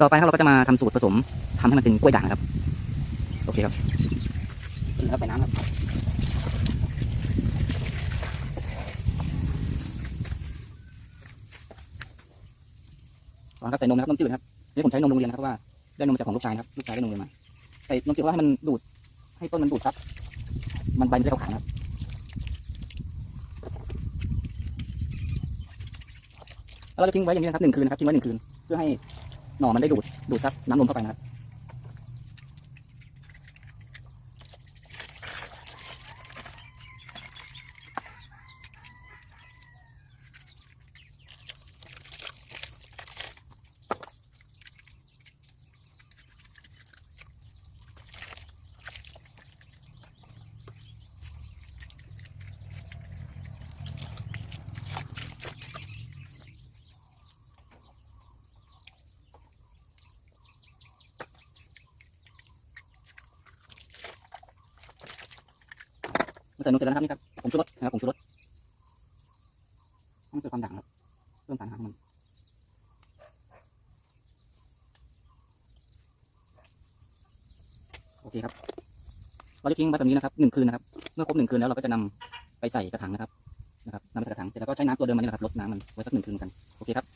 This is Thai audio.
ต่อไปครับเราก็จะมาทำสูตรผสมทำให้มันเป็นกล้วยด่างนะครับ โอเคครับแล้วใส่น้ำครับตอนครับใส่นมนะครับนมจืดนะครับนี่ผมใช้นมโรงเรียนนะครับเพราะว่าได้นมมาจากของลูกชายนะครับลูกชายได้นมโรงเรียนมาใส่นมจืดเพราะว่าให้มันดูด ให้ต้นมันดูดซับมันใบมันจะได้ขาวๆนะครับแล้วเราจะทิ้งไว้อย่างนี้นะครับหนึ่งคืนนะครับทิ้งไว้หนึ่งคืน เพื่อให้ หน่อมันได้ดูดดูดซับน้ำลมเข้าไปนะครับ ใส่นมเสร็จแล้วนะครับนี่ครับผมชูรสนะครับผมชูรสต้องเกิดความด่างครับเพิ่มสารอาหารมันโอเคครับ เราจะทิ้งไว้แบบนี้นะครับหนึ่งคืนนะครับ เมื่อครบหนึ่งคืนแล้วเราก็จะนำไปใส่กระถางนะครับ นะครับนำไปใส่กระถางเสร็จแล้วก็ใช้น้ำตัวเดิมมันนี่แหละครับลดน้ำมันไว้สักหนึ่งคืนกัน โอเคครับ